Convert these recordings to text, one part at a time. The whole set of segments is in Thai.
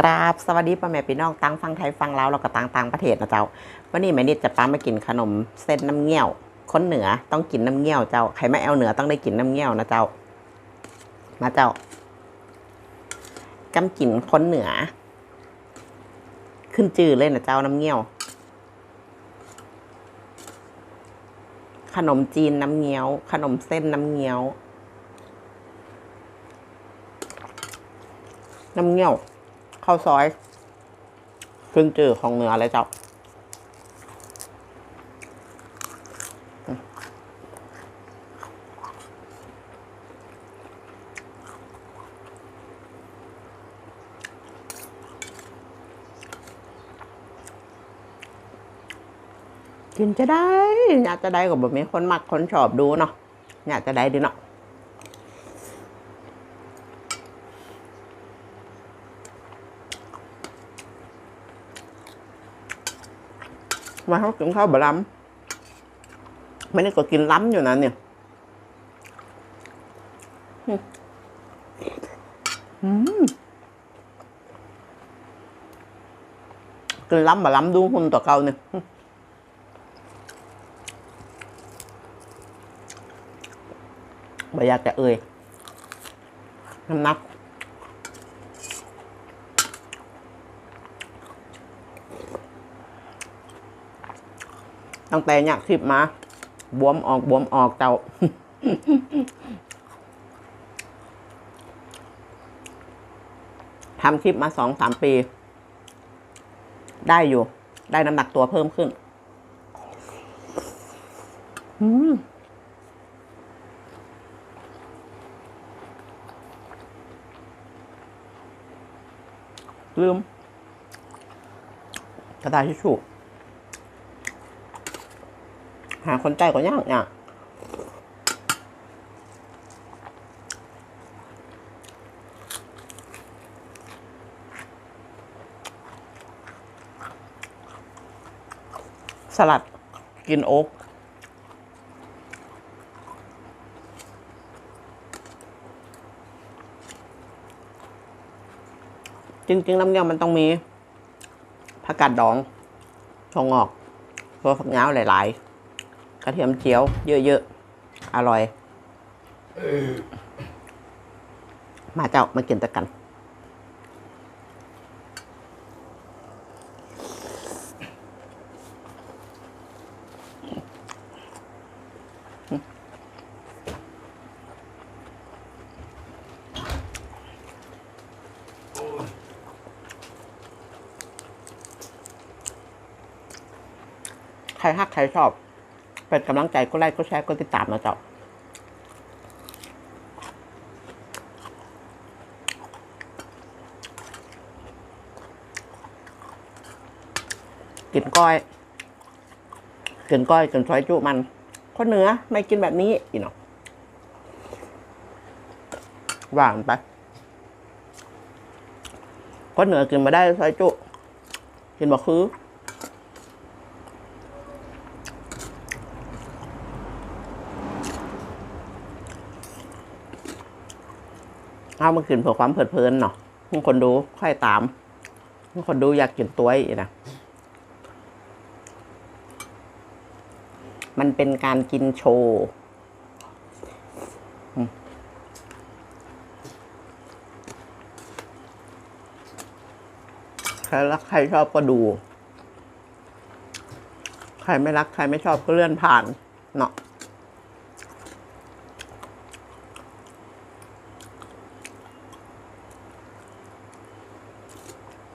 กราบสวัสดีพ่อแม่พี่น้องตั้งฟังไทยฟังลาวแล้วก็ต่างต่างประเทศนะเจ้าวันนี้แม่นิดจะพามากินขนมเส้นน้ำเงี้ยวคนเหนือต้องกินน้ำเงี้ยวเจ้าใครไม่เอาเหนือต้องได้กินน้ำเงี้ยวนะเจ้า มาเจ้ากำกินคนเหนือ ขึ้นจือเลยนะเจ้าน้ำเงี้ยว ขนมจีนน้ำเงี้ยว ขนมเส้นน้ำเงี้ยว น้ำเงี้ยว ข้าวซอย ขึ้นจือของเหนือเลยเจ้ากินจะได้อยากจะได้กับแบบมีคนมักคนชอบดูเนาะอยากจะได้ดีเนาะ มาเขากินข้าวบะล้ำไม่ได้ก็กินล้ำอยู่นะเนี่ยอืมกินล้ำบะล้ำดูหุ่นต่อเก่าเนี่ยบ่อยากจะเอ่ยน้ำหนัก ตั้งแต่อยากคลิปมา บวมออกบวมออกเจ้าทำคลิปมาสองสามปี ได้อยู่ ได้น้ำหนักตัวเพิ่มขึ้นอืมลืมกระดาษทิชชู่ หาคนใจก็ยากเนี่ยสลัดกินโอ๊กจริงๆน้ำเงี้ยวมันต้องมีผักกาดดองชงออกตัวฝักยาวหลาย ๆ ระเทียมเจียว เยอะๆ อร่อย มาเจ้ามากินตะกัน ใครฮักใครชอบ เป็นกำลังใจก็ไลค์ก็แชร์ก็ติดตามนะเจ้ากินก้อยกินก้อยกินซอยจุมันคนเหนือไม่กินแบบนี้อีเนาะหวานไปคนเหนือกินมาได้ซอยจุกินบ่คือ เอามากินเพื่อความเพลิดเพลินเนาะบางคนดูค่อยตามบางคนดูอยากกินตัวอีกนะมันเป็นการกินโชว์ใครรักใครชอบก็ดู ใครไม่รักใครไม่ชอบก็เลื่อนผ่าน เนาะ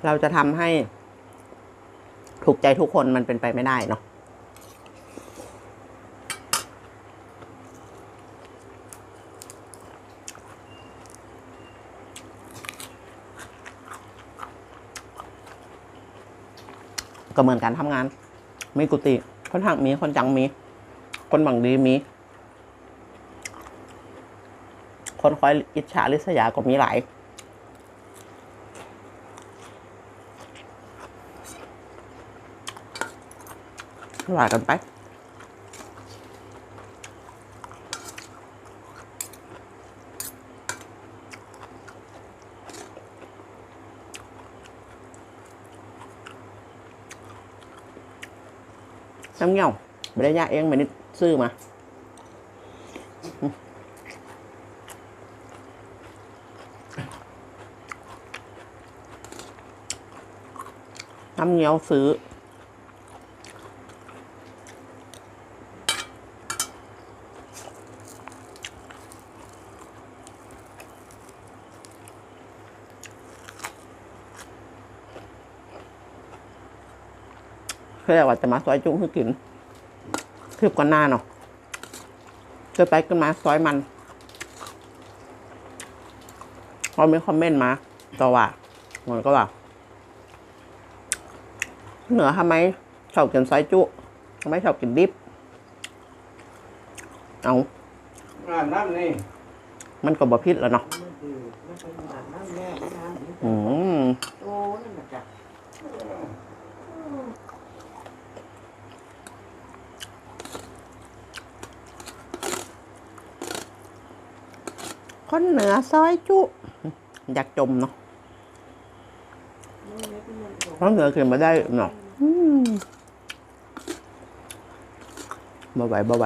เราจะทำให้ถูกใจทุกคนมันเป็นไปไม่ได้เนาะก็เหมือนการทำงาน มีกุฏิคนหักมี คนจังมี คนบังดีมี คนคอยอิจฉาริษยาก็มีหลาย ว่ากันไปน้ำเงี้ยวไม่ได้ยากเองไม่ไดซื้อมาน้ำเงี้ยวซื้อ เพื่อว่าจะมาซอยจุ้งให้กินคืบก่อนหน้าเนาะเกิดไปขึ้นมาซอยมันพอมีคอมเมนต์มาก็ว่าเหมือนก็ว่า เหนือทำไมชอบกินซอยจุทำไมชอบกินดิบเอาอ่านน้ำนี่มันก็บ่พิษแล้วเนาะมันคือมันเป็นอาบน้ำแม่น้ำนี่ อืม โอ้นั่นน่ะจ้ะ คนเหนือซอยจุ อยากจมเนาะมันไม่เป็นมันบอกเพราะเหนือกินมาได้เนาะอืมบ่ไหวบ่ไหว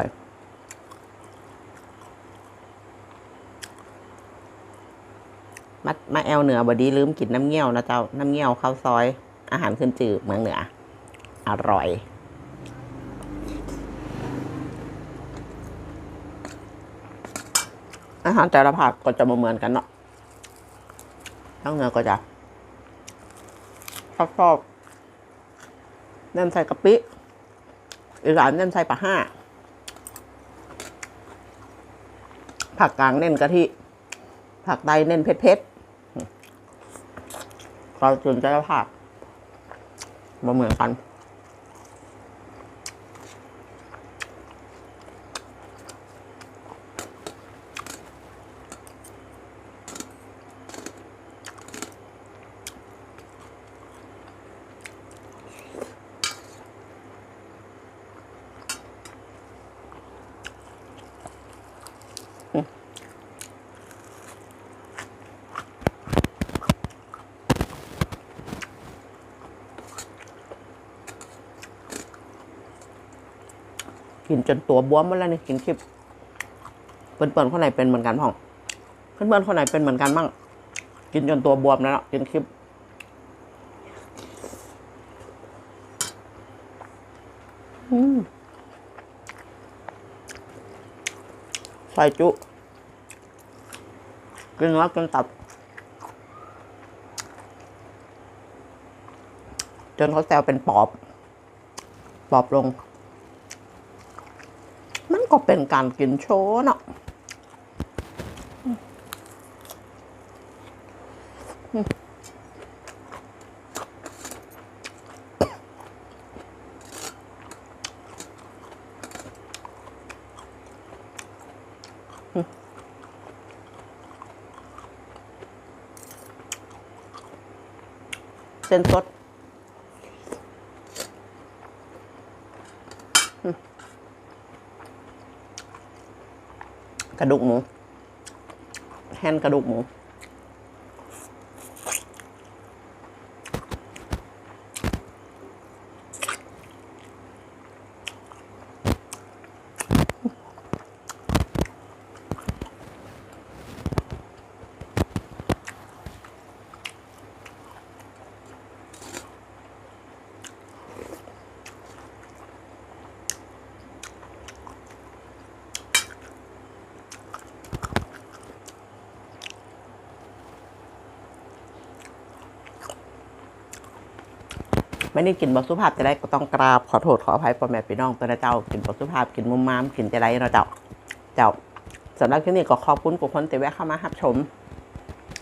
มามาแอลเหนือบดีลืมกินน้ำเงี้ยวนะเจ้า น้ำเงี้ยวข้าวซอย อาหารขึ้นจืดเมืองเหนือ อร่อย อาหารแต่ละภาคก็จะมเหมือนกันเนาะทั้งเหนือก็จะชอบชอบเน้นใส่กะปิอีสานเน้นใส่ปลาห้าผักกลางเน้นกะทิผักใดเน้นเผ็ดเผ็ดๆก็จนแต่ละภาคมาเหมือนกัน กินจนตัวบวมหมดแล้วนี่กินคลิปเพื่อนๆคนไหนเป็นเหมือนกันพ่องเพื่อนๆคนไหนเป็นเหมือนกันบ้างกินจนตัวบวมแล้วกินคลิปอืมใส่จุ กินแล้วกินตับ จนเขาแซวเป็นปอบ ปอบลง ก็เป็นการกินโชว์เนาะเส้นสด กระดูกหมู แฮนกระดูกหมู ไม่ได้กินบสุภาพจะได้ก็ต้องกราบขอโทษขออภัยพ่อแม่พี่น้องตัวนะเจ้ากินบสุภาพกินมุมมามกินจะได้นาะเจ้าเจ้าสำหรับที่นี้ก็ขอบคุณทุกคนที่แวะเข้ามารับชม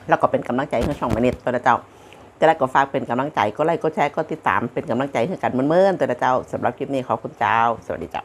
แล้วก็เป็นกำลังใจให้ช่องมานิดตัวนะเจ้าจะได้ก็ฝากเป็นกำลังใจก็ไลค์ก็แชร์ก็ติดตามเป็นกำลังใจให้กันเมื่อนๆตัวนะเจ้าสำหรับคลิปนี้ขอบคุณเจ้า สวัสดีเจ้า